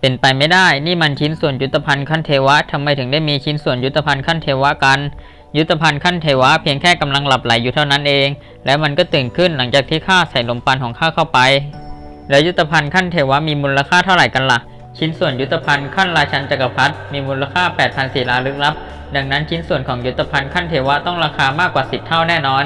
เป็นไปไม่ได้ นี่มันชิ้นส่วนยุทธภัณฑ์ขั้นเทวะทำไมถึงได้มีชิ้นส่วนยุทธภัณฑ์ขั้นเทวะกัน ยุทธภัณฑ์ขั้นเทวะเพียงแค่กำลังหลับไหลอยู่เท่านั้นเอง แล้วมันก็ตื่นขึ้นหลังจากที่ข้าใส่ลมปาณของข้าเข้าไป แล้วยุทธภัณฑ์ขั้นเทวะมีมูลค่าเท่าไหร่กันล่ะ ชิ้นส่วนยุทธภัณฑ์ขั้นราชันจักรพรรดิมีมูลค่า8,000ศิลาลึกลับ ดังนั้นชิ้นส่วนของยุทธภัณฑ์ขั้นเทวะต้องราคามากกว่า10เท่าแน่นอน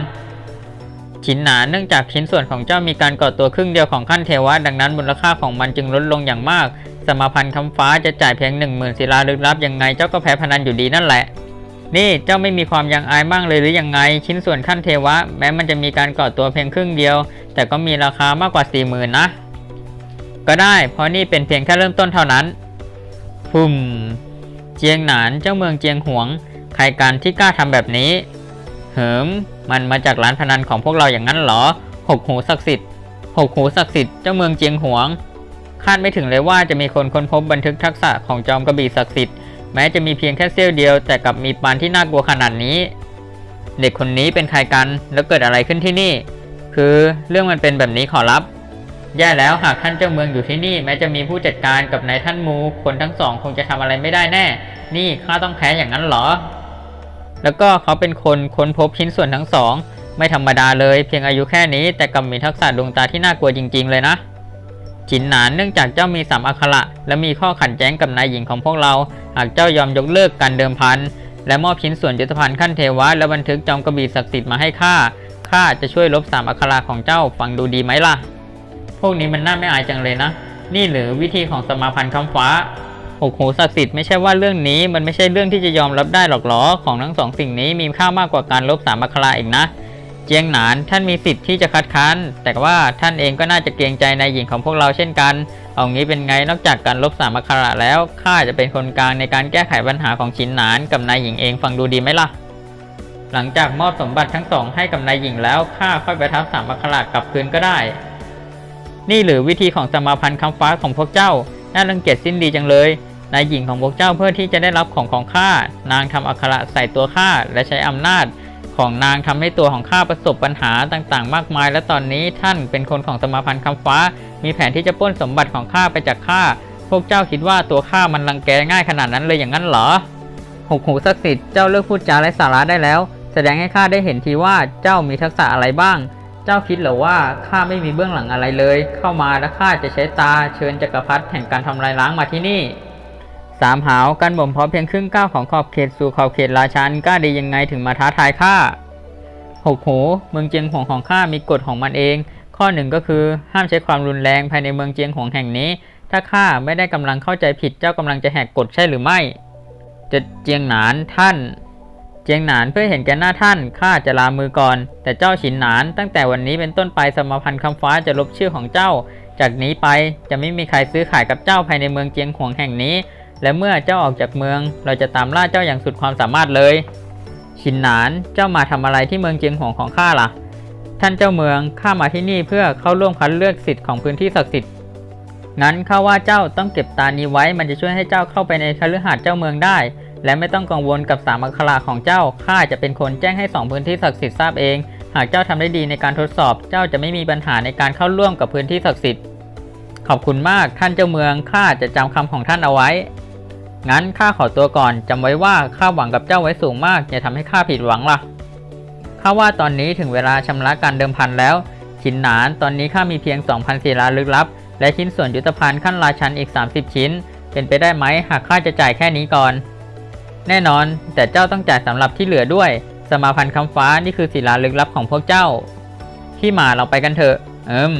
ชิ้นหนาเนื่องจากชิ้นส่วนของเจ้ามีการก่อตัวครึ่งเดียวของขั้นเทวะ ดังนั้นมูลค่าของมันจึงลดลงอย่างมาก สมาพันธ์คำฟ้าจะจ่ายเพียง1 0,000ศิลาลึกลับยังไงเจ้าก็แพ้พนันอยู่ดีนั่นแหละ นี่เจ้าไม่มีความยังอายบ้างเลยหรือยังไง ชิ้นส่วนขั้นเทวะ แม้มันจะมีการก่อตัวเพียงครึ่งเดียว แต่ก็มีราคามากกว่า40,000นนะ ก็ได้ เพราะนี่เป็นเพียงแค่เริ่มต้นเท่านั้นฟุ่มเจียงหนานเจ้าเมืองเจียงหวง ใครกันที่กล้าทำแบบนี้ เหิม มันมาจากร้านพนันของพวกเราอย่างนั้นเหรอหกหูศักดิ์สิทธิ์หกหูศักดิ์สิทธิ์เจ้าเมืองเจียงหวง คาดไม่ถึงเลยว่าจะมีคนค้นพบบันทึกทักษะของจอมกระบี่ศักดิ์สิทธิ์แม้จะมีเพียงแค่เสี้ยวเดียว แต่กลับมีปานที่น่ากลัวขนาดนี้ เด็กคนนี้เป็นใครกันแล้วเกิดอะไรขึ้นที่นี่ คือเรื่องมันเป็นแบบนี้ขอรับ แย่แล้วหากท่านเจ้าเมืองอยู่ที่นี่ แม้จะมีผู้จัดการกับนายท่านมูคนทั้งสองคงจะทำอะไรไม่ได้แน่ นี่ข้าต้องแพ้อย่างนั้นเหรอ แล้วก็เขาเป็นคนค้นพบชิ้นส่วนทั้งสอง ไม่ธรรมดาเลย เพียงอายุแค่นี้แต่กลับมีทักษะดวงตาที่น่ากลัวจริง ๆ เลยนะ จินหนานเนื่องจากเจ้ามีสามอักขระและมีข้อขัดแย้งกับนายหญิงของพวกเรา หากเจ้ายอมยกเลิกการเดิมพัน และมอบชิ้นส่วนยุทธภัณฑ์ขั้นเทวะและบันทึกจอมกระบี่ศักดิ์สิทธิ์มาให้ข้าข้าจะช่วยลบสามอักขระของเจ้าฟังดูดีไหมล่ะ พวกนี้มันน่าไม่อายจังเลยนะ นี่หรือวิธีของสมาพันธ์คำฟ้าหกหูศักดิ์สิทธิ์ไม่ใช่ว่าเรื่องนี้มันไม่ใช่เรื่องที่จะยอมรับได้หรอกหรอของทั้งสองสิ่งนี้มีค่ามากกว่าการลบสามอักขระอีกนะ เจียงหนานท่านมีสิทธิ์ที่จะคัดค้าน แต่ว่าท่านเองก็น่าจะเกรงใจนายหญิงของพวกเราเช่นกัน เอางี้เป็นไงนอกจากการลบสามอักขระแล้วข้าจะเป็นคนกลางในการแก้ไขปัญหาของชินหนานกับนายหญิงเองฟังดูดีไหมล่ะ หลังจากมอบสมบัติทั้งสองให้กับนายหญิงแล้วข้าค่อยไปทับสามอักขระกลับคืนก็ได้ นี่หรือวิธีของสมาพันธ์คำฟ้าของพวกเจ้า น่ารังเกียจสิ้นดีจังเลยนายหญิงของพวกเจ้าเพื่อที่จะได้รับของของข้านางทำอักขระใส่ตัวข้าและใช้อำนาจ ของนางทำให้ตัวของข้าประสบปัญหาต่างๆ มากมาย และตอนนี้ท่านเป็นคนของสมาพันธ์คำฟ้า มีแผนที่จะปล้นสมบัติของข้าไปจากข้า พวกเจ้าคิดว่าตัวข้ามันรังแกง่ายขนาดนั้นเลยอย่างนั้นเหรอหกหูศักดิ์สิทธิ์เจ้าเลิกพูดจาไร้สาระได้แล้ว แสดงให้ข้าได้เห็นทีว่าเจ้ามีทักษะอะไรบ้าง เจ้าคิดหรือว่าข้าไม่มีเบื้องหลังอะไรเลย เข้ามาแล้วข้าจะใช้ตาเชิญจักรพรรดิแห่งการทำลายล้างมาที่นี่ สามหาวการบ่มเพาะเพียงครึ่งก้าวของขอบเขตสู่ขอบเขตราชันกล้าดียังไงถึงมาท้าทายข้าหกหูเมืองเจียงหวงของข้ามีกฎของมันเอง ข้อหนึ่งก็คือห้ามใช้ความรุนแรงภายในเมืองเจียงหวงแห่งนี้ ถ้าข้าไม่ได้กำลังเข้าใจผิดเจ้ากำลังจะแหกกฎใช่หรือไม่ จะเจียงหนานท่าน เจียงหนานเพื่อเห็นแก่หน้าท่านข้าจะลามือก่อน แต่เจ้าฉินหนานตั้งแต่วันนี้เป็นต้นไปสมพันธ์คำฟ้าจะลบชื่อของเจ้า จากนี้ไปจะไม่มีใครซื้อขายกับเจ้าภายในเมืองเจียงหวงแห่งนี้ และเมื่อเจ้าออกจากเมือง เราจะตามล่าเจ้าอย่างสุดความสามารถเลยฉินหนานเจ้ามาทำอะไรที่เมืองเจียงหงของข้าล่ะ ท่านเจ้าเมืองข้ามาที่นี่เพื่อเข้าร่วมคัดเลือกสิทธิ์ของพื้นที่ศักดิ์สิทธิ์ งั้นข้าว่าเจ้าต้องเก็บตานี้ไว้ มันจะช่วยให้เจ้าเข้าไปในคฤหาสน์เจ้าเมืองได้ และไม่ต้องกังวลกับสามอักขระของเจ้า ข้าจะเป็นคนแจ้งให้สองพื้นที่ศักดิ์สิทธิ์ทราบเอง หากเจ้าทำได้ดีในการทดสอบ เจ้าจะไม่มีปัญหาในการเข้าร่วมกับพื้นที่ศักดิ์สิทธิ์ ขอบคุณมากท่านเจ้าเมือง ข้าจะจำคำของท่านเอาไว้ งั้นข้าขอตัวก่อนจำไว้ว่าข้าหวังกับเจ้าไว้สูงมากอย่าทำให้ข้าผิดหวังล่ะข้าว่าตอนนี้ถึงเวลาชำระการเดิมพันแล้วชินหนานตอนนี้ข้ามีเพียง 2,000ศิลาลึกลับ และชิ้นส่วนยุทธภัณฑ์ขั้นราชันอีก 30 ชิ้น เป็นไปได้ไหมหากข้าจะจ่ายแค่นี้ก่อน แน่นอนแต่เจ้าต้องจ่ายสำหรับที่เหลือด้วย สมาพันธ์คำฟ้านี่คือศิลาลึกลับของพวกเจ้า พี่หมาเราไปกันเถอะ เอิม